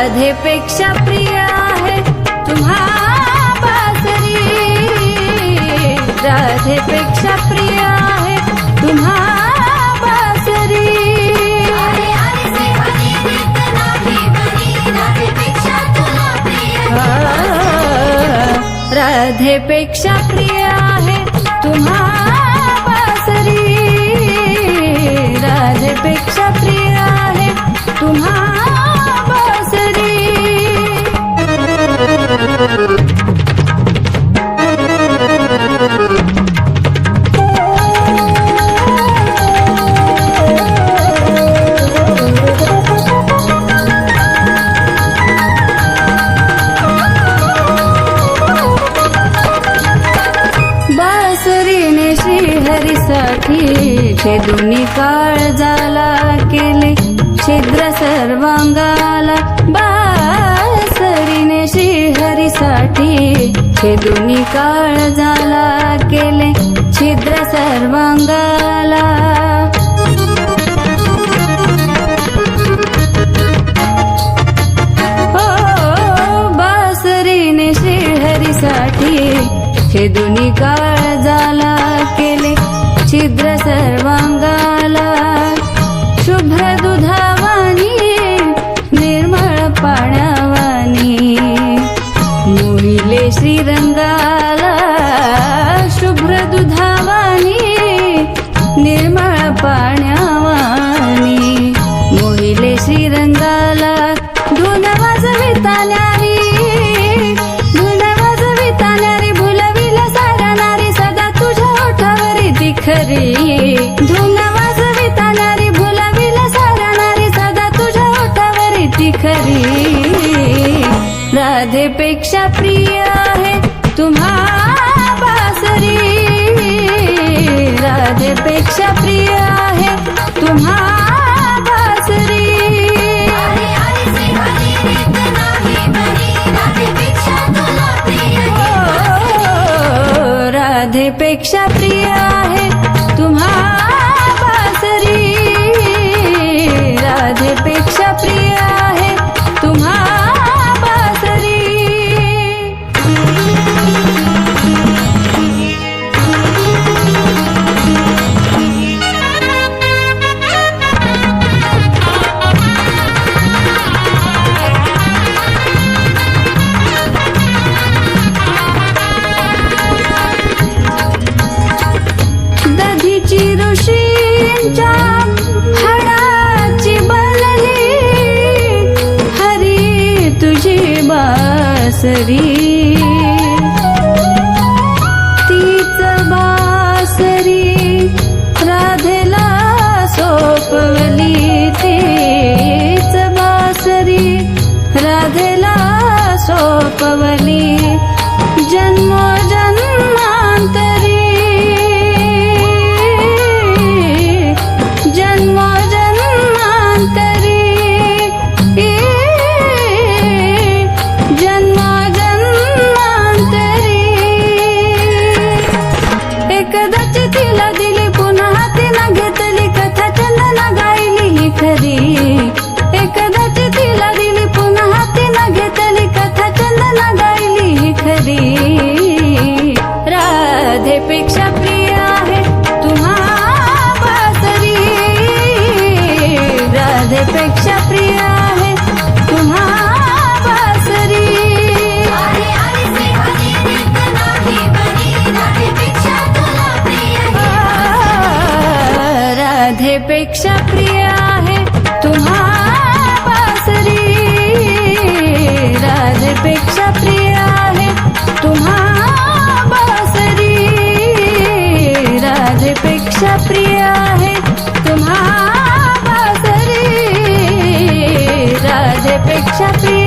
अधिपेक्षा प्रिया है तुम्हारी राधेपेक्षा प्रिया है तुम्हासरी राधे पेक्षा प्रिय हाँ, साठी छेदुनी काळ झाला केले. छिद्र सर्वांगाला बासरीने श्रीहरीसाठी छेदुनी काळ झाला केले. छिद्र सर्वांगाला. साठी छेदुनी काळ झाला छिद्र सर्वाङ्गा राधे पेक्षा प्रिय है तुम्हारा राधे पेक्षा प्रिय है तुम्हारा राधे पेक्षा प्रिय है हरी तुझी बासरी. पेक्षा प्रिय है तुम्हारी राधे पेक्षा प्रिय है तुम्हारी राधे पेक्षा प्रिय हाँ, है तुम्हारी राधे पेक्षा प्रिय मेरा प्रिया है तुम्हारा राधे पेक्षा प्रिय।